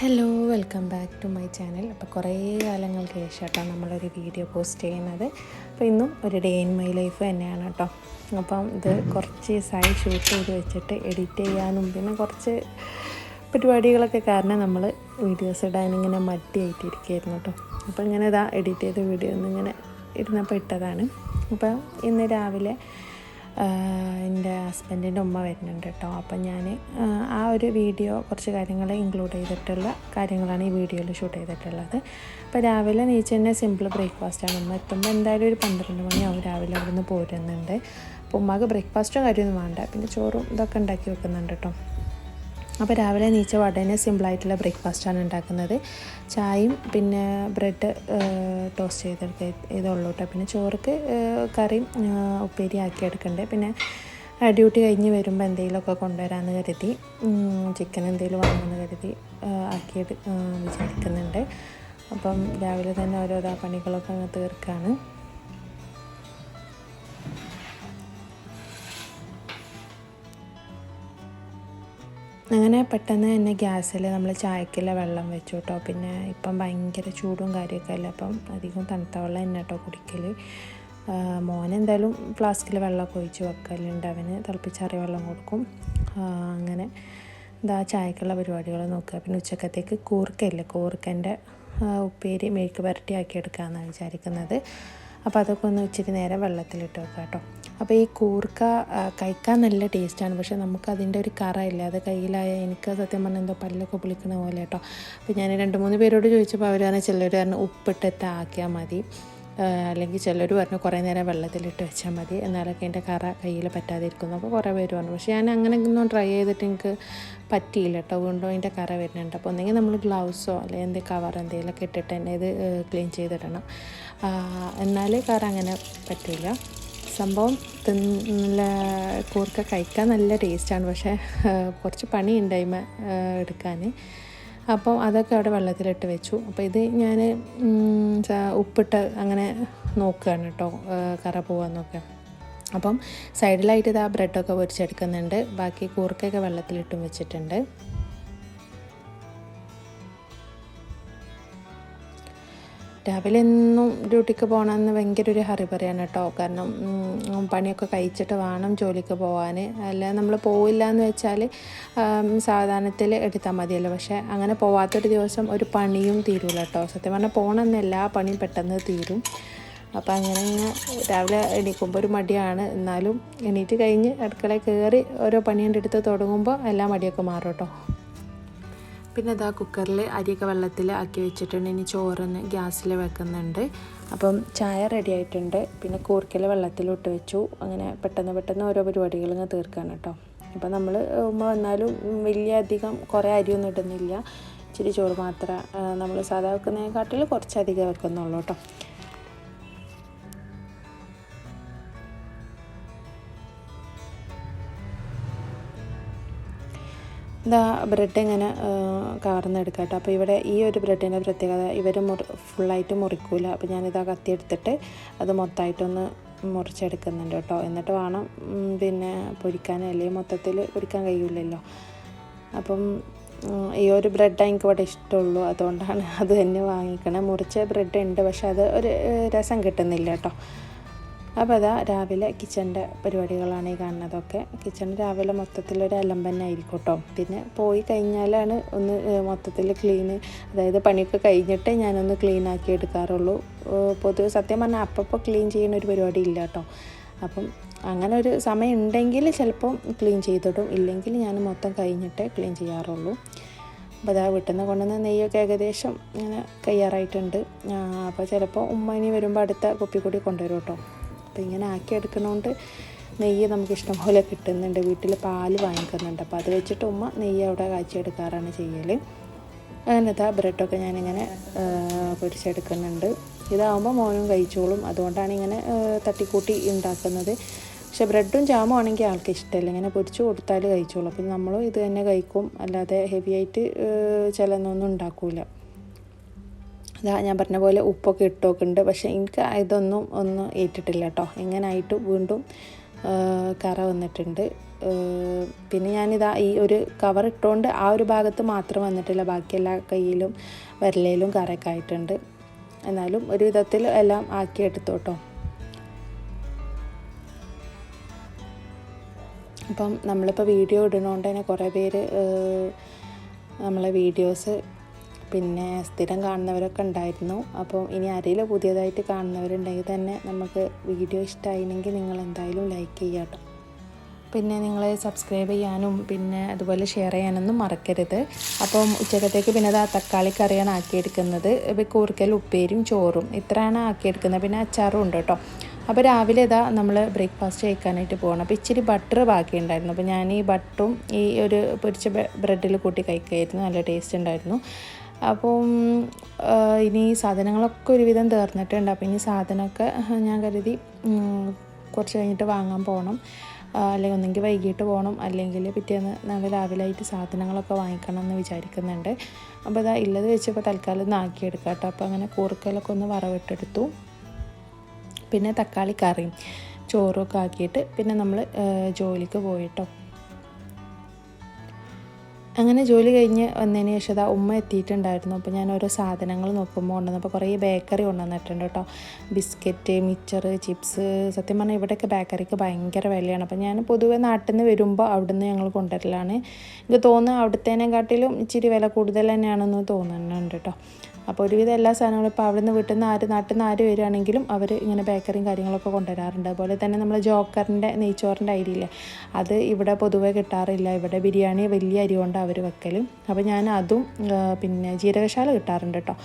Hello welcome back to my channel അപ്പോൾ കുറേ കാലങ്ങൾക്ക് ശേഷമായിട്ടാണ് നമ്മളൊരു വീഡിയോ പോസ്റ്റ് ചെയ്യുന്നത്. അപ്പോൾ ഇന്നും ഒരു ഡേ ഇൻ മൈ ലൈഫ് തന്നെയാണ് കേട്ടോ അപ്പം ഇത് കുറച്ച് ദിവസമായി ഷൂട്ട് ചെയ്ത് വെച്ചിട്ട് എഡിറ്റ് ചെയ്യാനും പിന്നെ കുറച്ച് പരിപാടികളൊക്കെ കാരണം നമ്മൾ വീഡിയോസ് ഇടാൻ ഇങ്ങനെ മടിയായിട്ടിരിക്കുകയായിരുന്നു കേട്ടോ അപ്പോൾ ഇങ്ങനെ ഇതാ എഡിറ്റ് ചെയ്ത വീഡിയോ ഒന്നിങ്ങനെ ഇരുന്നപ്പോൾ ഇട്ടതാണ്. അപ്പോൾ ഇന്ന് രാവിലെ എന്റെ ഹസ്ബൻഡിന്റെ ഉമ്മ വരുന്നുണ്ട് കേട്ടോ. അപ്പം ഞാൻ ആ ഒരു വീഡിയോ കുറച്ച് കാര്യങ്ങൾ ഇൻക്ലൂഡ് ചെയ്തിട്ടുള്ള കാര്യങ്ങളാണ് ഈ വീഡിയോയിൽ ഷൂട്ട് ചെയ്തിട്ടുള്ളത്. അപ്പോൾ രാവിലെ നീച്ച് തന്നെ സിമ്പിൾ ബ്രേക്ക്ഫാസ്റ്റാണ് ഉമ്മ. എത്തുമ്പോൾ എന്തായാലും ഒരു പന്ത്രണ്ട് മണിയാവും രാവിലെ അവിടെ നിന്ന് പോരുന്നുണ്ട്. അപ്പോൾ ഉമ്മക്ക് ബ്രേക്ക്ഫാസ്റ്റും കാര്യമൊന്നും വേണ്ട. പിന്നെ ചോറും ഇതൊക്കെ ഉണ്ടാക്കി വെക്കുന്നുണ്ട് കേട്ടോ. അപ്പോൾ രാവിലെ നീച്ച വടനെ സിമ്പിളായിട്ടുള്ള ബ്രേക്ക്ഫാസ്റ്റാണ് ഉണ്ടാക്കുന്നത്. ചായയും പിന്നെ ബ്രെഡ് ടോസ്റ്റ് ചെയ്തെടുക്ക ഇതുള്ളൂ കേട്ടോ പിന്നെ ചോറക്ക് കറിയും ഉപ്പേരി ആക്കി എടുക്കണ്ടേ. പിന്നെ ഡ്യൂട്ടി കഴിഞ്ഞ് വരുമ്പോൾ എന്തെങ്കിലുമൊക്കെ കൊണ്ടുവരാമെന്ന് കരുതി ചിക്കൻ എന്തെങ്കിലും വാങ്ങുമെന്ന് കരുതി ആക്കിയെടു വിചാരിക്കുന്നുണ്ട്. അപ്പം രാവിലെ തന്നെ ഓരോ പണികളൊക്കെ അങ്ങ് തീർക്കാണ്. അങ്ങനെ പെട്ടെന്ന് തന്നെ ഗ്യാസിൽ നമ്മൾ ചായക്കുള്ള വെള്ളം വെച്ചു കേട്ടോ. പിന്നെ ഇപ്പം ഭയങ്കര ചൂടും കാര്യമൊക്കെ അല്ല. അപ്പം അധികം തണുത്ത വെള്ളം തന്നെ കേട്ടോ കുടിക്കൽ. മോൻ എന്തായാലും ഫ്ലാസ്കിൽ വെള്ളമൊക്കെ ഒഴിച്ച് വെക്കലുണ്ട്. അവന് തിളപ്പിച്ചാറിയ വെള്ളം കൊടുക്കും. അങ്ങനെ എന്താ ചായക്കുള്ള പരിപാടികൾ നോക്കുക. പിന്നെ ഉച്ചക്കത്തേക്ക് കൂർക്കയില്ലേ. കൂർക്കന്റെ ഉപ്പേരി മെഴുക്ക് പുരട്ടി ആക്കി എടുക്കാമെന്നാണ് വിചാരിക്കുന്നത്. അപ്പോൾ അതൊക്കെ ഒന്ന് ഇച്ചിരി നേരം വെള്ളത്തിലിട്ട് വെക്കാം കേട്ടോ. അപ്പോൾ ഈ കൂർക്ക കഴിക്കാൻ നല്ല ടേസ്റ്റാണ് പക്ഷേ നമുക്ക് അതിന്റെ ഒരു കറ ഇല്ല? അത് കയ്യിലായ എനിക്ക് സത്യം പറഞ്ഞാൽ എന്തോ പല്ലൊക്കെ പുളിക്കണ പോലെ കേട്ടോ. അപ്പോൾ ഞാൻ രണ്ട് മൂന്ന് പേരോട് ചോദിച്ചപ്പോൾ അവർ പറഞ്ഞാൽ ചിലർ പറഞ്ഞു ഉപ്പിട്ടിട്ട് ആക്കിയാൽ മതി. അല്ലെങ്കിൽ ചിലർ പറഞ്ഞു കുറേ നേരം വെള്ളത്തിലിട്ട് വെച്ചാൽ മതി. എന്നാലൊക്കെ എന്റെ കറ കയ്യിൽ പറ്റാതിരിക്കുന്നു. അപ്പോൾ കുറേ പേര് പറഞ്ഞു. പക്ഷേ ഞാൻ അങ്ങനെ ഒന്നും ട്രൈ ചെയ്തിട്ട് എനിക്ക് പറ്റിയില്ല കേട്ടോ. വീണ്ടും അതിന്റെ കറ വരുന്നുണ്ട്. അപ്പോൾ ഒന്നെങ്കിൽ നമ്മൾ ഗ്ലൗസോ അല്ലെങ്കിൽ എന്ത് കവർ എന്തെങ്കിലുമൊക്കെ ഇട്ടിട്ട് തന്നെ ഇത് ക്ലീൻ ചെയ്തിടണം. എന്നാലേ കറ അങ്ങനെ പറ്റില്ല സംഭവം നല്ല കൂർക്ക കഴിക്കാൻ നല്ല ടേസ്റ്റാണ്. പക്ഷേ കുറച്ച് പണി ഉണ്ടായ്മ എടുക്കാൻ. അപ്പോൾ അതൊക്കെ അവിടെ വെള്ളത്തിലിട്ട് വെച്ചു. അപ്പോൾ ഇത് ഞാൻ ഉപ്പിട്ട് അങ്ങനെ നോക്കുകയാണ് കേട്ടോ കറ പോകാമെന്നൊക്കെ അപ്പം സൈഡിലായിട്ട് ഇത് ആ ബ്രെഡൊക്കെ പൊരിച്ചെടുക്കുന്നുണ്ട്. ബാക്കി കൂർക്കയൊക്കെ വെള്ളത്തിലിട്ടും വെച്ചിട്ടുണ്ട്. രാവിലെ എന്നും ഡ്യൂട്ടിക്ക് പോകണമെന്ന് ഭയങ്കര ഒരു ഹറി പറയാണ് കേട്ടോ. കാരണം പണിയൊക്കെ കഴിച്ചിട്ട് വേണം ജോലിക്ക് പോകാൻ അല്ല നമ്മൾ പോവില്ല എന്ന് വെച്ചാൽ സാവധാനത്തിൽ എടുത്താൽ മതിയല്ലോ. പക്ഷേ അങ്ങനെ പോവാത്തൊരു ദിവസം ഒരു പണിയും തീരൂല കേട്ടോ. സത്യം പറഞ്ഞാൽ പോകണമെന്ന് എല്ലാ പണിയും പെട്ടെന്ന് തീരും. അപ്പോൾ അങ്ങനെ രാവിലെ എണീക്കുമ്പോൾ ഒരു മടിയാണ്. എന്നാലും എണീറ്റ് കഴിഞ്ഞ് അടുക്കളയിൽ കയറി ഓരോ പണിയുണ്ടെടുത്ത് തുടങ്ങുമ്പോൾ എല്ലാ മടിയൊക്കെ മാറും കേട്ടോ. പിന്നെ ഇതാ കുക്കറിൽ അരിയൊക്കെ വെള്ളത്തിൽ ആക്കി വെച്ചിട്ടുണ്ട്. ഇനി ചോറിന് ഗ്യാസിൽ വെക്കുന്നുണ്ട്. അപ്പം ചായ റെഡി ആയിട്ടുണ്ട്. പിന്നെ കൂർക്കൽ വെള്ളത്തിലിട്ട് വെച്ചു. അങ്ങനെ പെട്ടെന്ന് പെട്ടെന്ന് ഓരോ പരിപാടികൾ ഇങ്ങനെ തീർക്കാണ് കേട്ടോ. അപ്പം നമ്മൾ ഉമ്മ വന്നാലും വലിയ അധികം കുറേ അരിയൊന്നും ഇടുന്നില്ല. ഇച്ചിരി ചോറ് മാത്രം നമ്മൾ സാധാ വെക്കുന്നതിനെക്കാട്ടിൽ കുറച്ചധികം വെക്കുന്നുള്ളൂ കേട്ടോ. ഇതാ ബ്രെഡ് ഇങ്ങനെ കവർന്നെടുക്കുക കേട്ടോ അപ്പോൾ ഇവിടെ ഈ ഒരു ബ്രെഡിന്റെ പ്രത്യേകത ഇവർ മുറി ഫുള്ളായിട്ട് മുറിക്കൂല. അപ്പോൾ ഞാനിതാ കത്തിയെടുത്തിട്ട് അത് മൊത്തമായിട്ടൊന്ന് മുറിച്ചെടുക്കുന്നുണ്ട് കേട്ടോ എന്നിട്ട് വേണം പിന്നെ പൊരിക്കാൻ അല്ലെങ്കിൽ മൊത്തത്തിൽ പൊരിക്കാൻ കഴിയില്ലല്ലോ. അപ്പം ഈ ഒരു ബ്രെഡ് എനിക്ക് ഇവിടെ ഇഷ്ടമുള്ളൂ. അതുകൊണ്ടാണ് അത് തന്നെ വാങ്ങിക്കണേ. മുറിച്ച ബ്രെഡ് ഉണ്ട് പക്ഷെ അത് ഒരു രസം കിട്ടുന്നില്ല കേട്ടോ അപ്പോൾ അതാ രാവിലെ കിച്ചന്റെ പരിപാടികളാണ് ഈ കാണുന്നതൊക്കെ. കിച്ചൺ രാവിലെ മൊത്തത്തിലൊരു അലമ്പന്നായിരിക്കും കേട്ടോ പിന്നെ പോയി കഴിഞ്ഞാലാണ് ഒന്ന് മൊത്തത്തിൽ ക്ലീൻ അതായത് പണിയൊക്കെ കഴിഞ്ഞിട്ടേ ഞാനൊന്ന് ക്ലീൻ ആക്കി എടുക്കാറുള്ളൂ. പൊതുവെ സത്യം പറഞ്ഞാൽ അപ്പപ്പോൾ ക്ലീൻ ചെയ്യുന്ന ഒരു പരിപാടി ഇല്ല കേട്ടോ അപ്പം അങ്ങനെ ഒരു സമയം ഉണ്ടെങ്കിൽ ചിലപ്പം ക്ലീൻ ചെയ്തിടും. ഇല്ലെങ്കിൽ ഞാൻ മൊത്തം കഴിഞ്ഞിട്ടേ ക്ലീൻ ചെയ്യാറുള്ളൂ. അപ്പോൾ അതാ വീട്ടിൽ നിന്ന് കൊണ്ടുവന്ന നെയ്യൊക്കെ ഏകദേശം ഇങ്ങനെ കയ്യാറായിട്ടുണ്ട്. അപ്പോൾ ചിലപ്പോൾ ഉമ്മ ഇനി വരുമ്പോൾ അടുത്ത കുപ്പി കൂടി കൊണ്ടുവരും കേട്ടോ അപ്പോൾ ഇങ്ങനെ ആക്കി എടുക്കണോണ്ട് നെയ്യ് നമുക്ക് ഇഷ്ടംപോലെ കിട്ടുന്നുണ്ട്. വീട്ടിൽ പാൽ വാങ്ങിക്കുന്നുണ്ട്. അപ്പോൾ അത് വെച്ചിട്ട് ഉമ്മ നെയ്യ് അവിടെ കാച്ചിയെടുക്കാറാണ് ചെയ്യൽ അങ്ങനെ ഇതാ ബ്രെഡൊക്കെ ഞാനിങ്ങനെ പൊരിച്ചെടുക്കുന്നുണ്ട്. ഇതാവുമ്പോൾ മോനും കഴിച്ചോളും. അതുകൊണ്ടാണ് ഇങ്ങനെ തട്ടിക്കൂട്ടി ഉണ്ടാക്കുന്നത്. പക്ഷെ ബ്രെഡും ജാമും ആണെങ്കിൽ ആൾക്ക് ഇഷ്ടമല്ല. ഇങ്ങനെ പൊരിച്ച് കൊടുത്താൽ കഴിച്ചോളും. അപ്പം നമ്മളും ഇത് തന്നെ കഴിക്കും. അല്ലാതെ ഹെവി ആയിട്ട് ചിലന്നൊന്നും ഉണ്ടാക്കില്ല അതാ ഞാൻ പറഞ്ഞ പോലെ ഉപ്പൊക്കെ ഇട്ടൊക്കെ ഉണ്ട് പക്ഷേ എനിക്ക് ഇതൊന്നും ഒന്നും ഏറ്റിട്ടില്ല കേട്ടോ. ഇങ്ങനായിട്ട് വീണ്ടും കറ വന്നിട്ടുണ്ട്. പിന്നെ ഞാനിതാ ഈ ഒരു കവർ ഇട്ടുകൊണ്ട് ആ ഒരു ഭാഗത്ത് മാത്രം വന്നിട്ടില്ല. ബാക്കി എല്ലാ കയ്യിലും വിരലയിലും കറയൊക്കെ ആയിട്ടുണ്ട്. എന്നാലും ഒരു വിധത്തിൽ എല്ലാം ആക്കിയെടുത്തു കേട്ടോ അപ്പം നമ്മളിപ്പോൾ വീഡിയോ ഇടണോണ്ട് തന്നെ കുറേ പേര് നമ്മളെ വീഡിയോസ് പിന്നെ സ്ഥിരം കാണുന്നവരൊക്കെ ഉണ്ടായിരുന്നു. അപ്പോൾ ഇനി ആരെങ്കിലും പുതിയതായിട്ട് കാണുന്നവരുണ്ടെങ്കിൽ തന്നെ നമുക്ക് വീഡിയോ ഇഷ്ടമായില്ലെങ്കിൽ നിങ്ങൾ എന്തായാലും ലൈക്ക് ചെയ്യാട്ടോ പിന്നെ നിങ്ങൾ സബ്സ്ക്രൈബ് ചെയ്യാനും പിന്നെ അതുപോലെ ഷെയർ ചെയ്യാനൊന്നും മറക്കരുത്. അപ്പം ഉച്ചക്കത്തേക്ക് പിന്നെ അത് ആ തക്കാളി കറിയാണ് ആക്കിയെടുക്കുന്നത്. കൂർക്കൽ ഉപ്പേരിയും ചോറും ഇത്രയാണ് ആക്കിയെടുക്കുന്നത്. പിന്നെ അച്ചാറും ഉണ്ട് കേട്ടോ. അപ്പോൾ രാവിലെ ഇതാ നമ്മൾ ബ്രേക്ക്ഫാസ്റ്റ് കഴിക്കാനായിട്ട് പോകണം അപ്പോൾ ഇച്ചിരി ബട്ടർ ബാക്കി ഉണ്ടായിരുന്നു അപ്പോൾ ഞാൻ ഈ ബട്ടറും ഈ ഒരു പൊരിച്ച ബ്രെഡിൽ കൂട്ടി കഴിക്കുമായിരുന്നു നല്ല ടേസ്റ്റ് ഉണ്ടായിരുന്നു. അപ്പം ഇനി സാധനങ്ങളൊക്കെ ഒരുവിധം തീർന്നിട്ടുണ്ട്. അപ്പോൾ ഇനി സാധനമൊക്കെ ഞാൻ കരുതി കുറച്ച് കഴിഞ്ഞിട്ട് വാങ്ങാൻ പോകണം അല്ലെങ്കിൽ ഒന്നെങ്കിൽ വൈകിട്ട് പോകണം അല്ലെങ്കിൽ പിറ്റേന്ന് നാളെ രാവിലെ ആയിട്ട് സാധനങ്ങളൊക്കെ വാങ്ങിക്കണം എന്ന് വിചാരിക്കുന്നുണ്ട്. അപ്പോൾ ഇതാ ഇല്ലത് വെച്ചപ്പോൾ തൽക്കാലം ഒന്ന് ആക്കിയെടുക്കാം കേട്ടോ. അപ്പോൾ അങ്ങനെ കൂർക്കലൊക്കെ ഒന്ന് വറവിട്ടെടുത്തു. പിന്നെ തക്കാളി കറിയും ചോറും ഒക്കെ ആക്കിയിട്ട് പിന്നെ നമ്മൾ ജോലിക്ക് പോയിട്ടോ അങ്ങനെ ജോലി കഴിഞ്ഞ് വന്നതിന് ശേഷം അതാ ഉമ്മ എത്തിയിട്ടുണ്ടായിരുന്നു. അപ്പോൾ ഞാൻ ഓരോ സാധനങ്ങൾ നോക്കുമ്പോൾ കൊണ്ടുവന്നപ്പോൾ കുറേ ബേക്കറി കൊണ്ടുവന്നിട്ടുണ്ട് കേട്ടോ. ബിസ്ക്കറ്റ് മിച്ചർ ചിപ്സ് സത്യം പറഞ്ഞാൽ ഇവിടെയൊക്കെ ബേക്കറിക്ക് ഭയങ്കര വിലയാണ്. അപ്പോൾ ഞാൻ പൊതുവെ നാട്ടിൽ നിന്ന് വരുമ്പോൾ അവിടുന്ന് ഞങ്ങൾ കൊണ്ടുവരലാണ്. എനിക്ക് തോന്നുന്നു അവിടുത്തേനെക്കാട്ടിലും ഇച്ചിരി വില കൂടുതൽ തന്നെയാണെന്ന് തോന്നുന്നുണ്ട് കേട്ടോ. അപ്പോൾ ഒരുവിധം എല്ലാ സാധനങ്ങളും ഇപ്പോൾ അവിടെ നിന്ന് വീട്ടിൽ നിന്ന് ആര് നാട്ടിൽ നിന്ന് ആര് വരികയാണെങ്കിലും അവർ ഇങ്ങനെ ബേക്കറിയും കാര്യങ്ങളൊക്കെ കൊണ്ടുവരാറുണ്ട്. അതുപോലെ തന്നെ നമ്മൾ ജോക്കറിന്റെ നെയ്ച്ചോറിന്റെ അരിയില്ലേ അത് ഇവിടെ പൊതുവേ കിട്ടാറില്ല. ഇവിടെ ബിരിയാണി വലിയ അരി കൊണ്ട് അവർ വെക്കൽ അപ്പോൾ ഞാൻ അതും പിന്നെ ജീരകശാല കിട്ടാറുണ്ട് കേട്ടോ.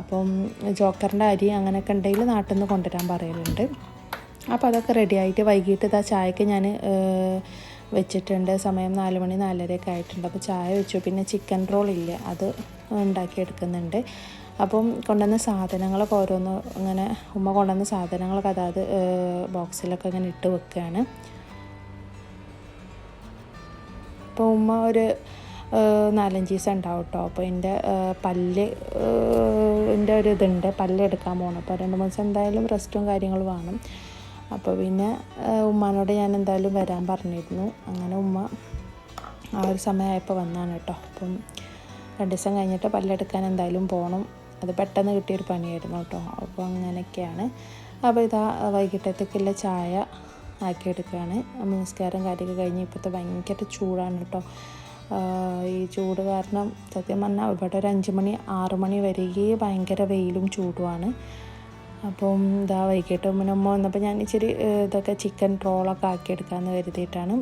അപ്പം ജോക്കറിന്റെ അരി അങ്ങനെയൊക്കെ ഉണ്ടെങ്കിൽ നാട്ടിൽ നിന്ന് കൊണ്ടുവരാൻ പറയലുണ്ട്. അപ്പോൾ അതൊക്കെ റെഡിയായിട്ട് വൈകിട്ട് ഇതാ ചായക്ക് ഞാൻ വെച്ചിട്ടുണ്ട്. സമയം നാല് മണി നാലരയൊക്കെ ആയിട്ടുണ്ട്. അപ്പോൾ ചായ വെച്ചു. പിന്നെ ചിക്കൻ റോൾ ഇല്ല. അത് ഉണ്ടാക്കിയെടുക്കുന്നുണ്ട് അപ്പം കൊണ്ടുവന്ന സാധനങ്ങളൊക്കെ ഓരോന്ന് ഇങ്ങനെ ഉമ്മ കൊണ്ടുവന്ന സാധനങ്ങളൊക്കെ അതായത് ബോക്സിലൊക്കെ ഇങ്ങനെ ഇട്ട് വെക്കുകയാണ് അപ്പോൾ ഉമ്മ ഒരു നാലഞ്ച് ദിവസം ഉണ്ടാവും കേട്ടോ അപ്പോൾ എന്റെ പല്ല് എന്റെ ഒരു ഇതുണ്ട്. പല്ല് എടുക്കാൻ പോകണം അപ്പോൾ രണ്ട് മൂന്ന് ദിവസം എന്തായാലും റെസ്റ്റും കാര്യങ്ങളും വേണം. അപ്പോൾ പിന്നെ ഉമ്മാനോട് ഞാൻ എന്തായാലും വരാൻ പറഞ്ഞിരുന്നു. അങ്ങനെ ഉമ്മ ആ ഒരു സമയമായപ്പോൾ വന്നാണ് കേട്ടോ. അപ്പം രണ്ട് ദിവസം കഴിഞ്ഞിട്ട് പല്ലെടുക്കാൻ എന്തായാലും പോകണം അത് പെട്ടെന്ന് കിട്ടിയൊരു പണിയായിരുന്നു കേട്ടോ. അപ്പോൾ അങ്ങനെയൊക്കെയാണ്. അപ്പോൾ ഇതാ വൈകിട്ടത്തേക്കുള്ള ചായ ആക്കിയെടുക്കുകയാണ്. നമസ്കാരം കാര്യമൊക്കെ കഴിഞ്ഞ് ഇപ്പോഴത്തെ ഭയങ്കര ചൂടാണ് കേട്ടോ. ഈ ചൂട് കാരണം സത്യം പറഞ്ഞാൽ ഇവിടെ ഒരു അഞ്ച് മണി ആറ് മണി വരെയും ഭയങ്കര വെയിലും ചൂടുമാണ്. അപ്പം ഇതാ വൈകിട്ട് മുന്നമ്മ വന്നപ്പോൾ ഞാൻ ഇച്ചിരി ഇതൊക്കെ ചിക്കൻ റോളൊക്കെ ആക്കിയെടുക്കാമെന്ന് കരുതിയിട്ടാണ്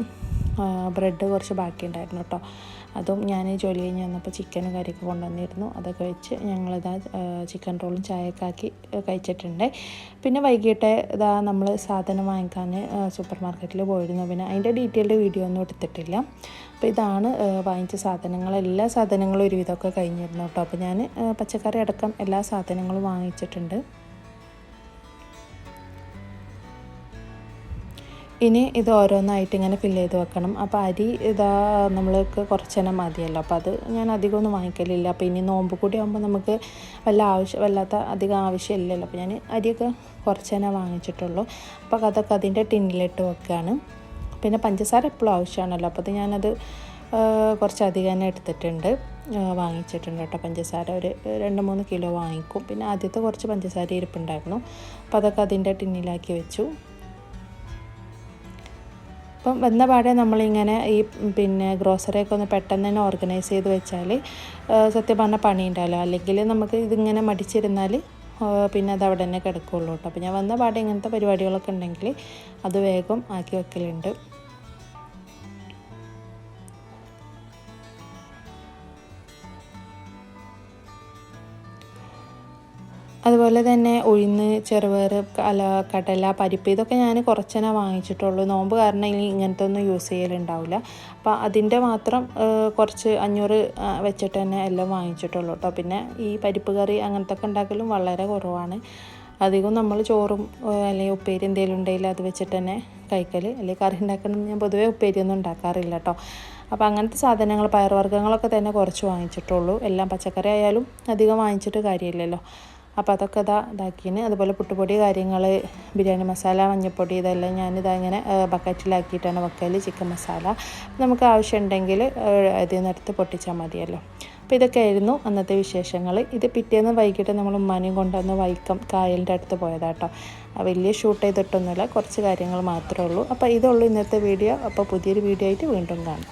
ബ്രെഡ് കുറച്ച് ബാക്കിയുണ്ടായിരുന്നു കേട്ടോ അതും ഞാൻ ജോലി കഴിഞ്ഞ് വന്നപ്പോൾ ചിക്കനും കറിയൊക്കെ കൊണ്ടുവന്നിരുന്നു. അതൊക്കെ വെച്ച് ഞങ്ങളിതാ ചിക്കൻ റോളും ചായയൊക്കെ ആക്കി കഴിച്ചിട്ടുണ്ട്. പിന്നെ വൈകിട്ട് ഇതാ നമ്മൾ സാധനം വാങ്ങിക്കാൻ സൂപ്പർ മാർക്കറ്റിൽ പോയിരുന്നു. പിന്നെ അതിന്റെ ഡീറ്റെയിൽഡ് വീഡിയോ ഒന്നും എടുത്തിട്ടില്ല. അപ്പോൾ ഇതാണ് വാങ്ങിച്ച സാധനങ്ങൾ. എല്ലാ സാധനങ്ങളും ഒരുവിധമൊക്കെ കഴിഞ്ഞിരുന്നു കേട്ടോ അപ്പോൾ ഞാൻ പച്ചക്കറി അടക്കം എല്ലാ സാധനങ്ങളും വാങ്ങിച്ചിട്ടുണ്ട്. ഇനി ഇത് ഓരോന്നായിട്ട് ഇങ്ങനെ ഫില്ല് ചെയ്ത് വെക്കണം. അപ്പോൾ അരി ഇതാ നമ്മൾക്ക് കുറച്ചെണ്ണം മതിയല്ലോ. അപ്പോൾ അത് ഞാൻ അധികം ഒന്നും വാങ്ങിക്കലില്ല. അപ്പോൾ ഇനി നോമ്പ് കൂടി ആകുമ്പോൾ നമുക്ക് വല്ല ആവശ്യം വല്ലാത്ത അധികം ആവശ്യമില്ലല്ലോ അപ്പോൾ ഞാൻ അരിയൊക്കെ കുറച്ചെണ്ണ വാങ്ങിച്ചിട്ടുള്ളൂ. അപ്പോൾ അതൊക്കെ അതിന്റെ ടിന്നിലിട്ട് വെക്കുകയാണ് പിന്നെ പഞ്ചസാര എപ്പോഴും ആവശ്യമാണല്ലോ. അപ്പോൾ അത് ഞാനത് കുറച്ചധികം തന്നെ എടുത്തിട്ടുണ്ട്. വാങ്ങിച്ചിട്ടുണ്ട് കേട്ടോ. പഞ്ചസാര ഒരു രണ്ട് മൂന്ന് കിലോ വാങ്ങിക്കും. പിന്നെ ആദ്യത്തെ കുറച്ച് പഞ്ചസാര ഇരിപ്പുണ്ടായിരുന്നു. അപ്പോൾ അതൊക്കെ അതിന്റെ ടിന്നിലാക്കി വെച്ചു. അപ്പം വന്ന പാടെ നമ്മളിങ്ങനെ ഈ പിന്നെ ഗ്രോസറിയൊക്കെ ഒന്ന് പെട്ടെന്ന് തന്നെ ഓർഗനൈസ് ചെയ്ത് വെച്ചാൽ സത്യം പറഞ്ഞാൽ പണി ഉണ്ടാവില്ല അല്ലെങ്കിൽ നമുക്ക് ഇതിങ്ങനെ മടിച്ചിരുന്നാൽ പിന്നെ അത് അവിടെ തന്നെ കിടക്കുള്ളൂ കേട്ടോ. അപ്പോൾ ഞാൻ വന്ന പാടെ ഇങ്ങനത്തെ പരിപാടികളൊക്കെ ഉണ്ടെങ്കിൽ അത് വേഗം ആക്കി വെക്കലുണ്ട്. അതുപോലെ തന്നെ ഉഴുന്ന് ചെറുപയർ അല്ല കടല പരിപ്പ് ഇതൊക്കെ ഞാൻ കുറച്ചെന്നെ വാങ്ങിച്ചിട്ടുള്ളൂ. നോമ്പ് കാരണം ഇനി ഇങ്ങനത്തെ ഒന്നും യൂസ് ചെയ്യലുണ്ടാവില്ല. അപ്പോൾ അതിന്റെ മാത്രം കുറച്ച് അഞ്ഞൂറ് വെച്ചിട്ട് തന്നെ എല്ലാം വാങ്ങിച്ചിട്ടുള്ളൂ കേട്ടോ. പിന്നെ ഈ പരിപ്പ് കറി അങ്ങനത്തെ ഒക്കെ ഉണ്ടാക്കലും വളരെ കുറവാണ്. അധികം നമ്മൾ ചോറും അല്ലെങ്കിൽ ഉപ്പേരി എന്തെങ്കിലും ഉണ്ടെങ്കിൽ അത് വെച്ചിട്ട് തന്നെ കഴിക്കൽ അല്ലെങ്കിൽ കറി ഉണ്ടാക്കണം ഞാൻ പൊതുവേ ഉപ്പേരിയൊന്നും ഉണ്ടാക്കാറില്ല കേട്ടോ. അപ്പോൾ അങ്ങനത്തെ സാധനങ്ങൾ പയർവർഗങ്ങളൊക്കെ തന്നെ കുറച്ച് വാങ്ങിച്ചിട്ടുള്ളൂ. എല്ലാം പച്ചക്കറി ആയാലും അധികം വാങ്ങിച്ചിട്ട് കാര്യമില്ലല്ലോ. അപ്പോൾ അതൊക്കെ ഇതാ ഇതാക്കിന്. അതുപോലെ പുട്ടുപൊടി കാര്യങ്ങൾ ബിരിയാണി മസാല മഞ്ഞൾപ്പൊടി ഇതെല്ലാം ഞാനിതാ ഇങ്ങനെ ബക്കറ്റിലാക്കിയിട്ടാണ് വെക്കൽ ചിക്കൻ മസാല. നമുക്ക് ആവശ്യമുണ്ടെങ്കിൽ ഇതിൽ നിന്നെടുത്ത് പൊട്ടിച്ചാൽ മതിയല്ലോ. അപ്പോൾ ഇതൊക്കെ ആയിരുന്നു അന്നത്തെ വിശേഷങ്ങൾ ഇത് പിറ്റേന്ന് വൈകിട്ട് നമ്മൾ ഉമ്മാനെയും കൊണ്ടുവന്ന് വൈക്കം കായലിന്റെ അടുത്ത് പോയതാട്ടോ. വലിയ ഷൂട്ട് ചെയ്തിട്ടൊന്നുമില്ല കുറച്ച് കാര്യങ്ങൾ മാത്രമേ ഉള്ളൂ. അപ്പോൾ ഇതുള്ളൂ ഇന്നത്തെ വീഡിയോ. അപ്പോൾ പുതിയൊരു വീഡിയോ ആയിട്ട് വീണ്ടും കാണാം.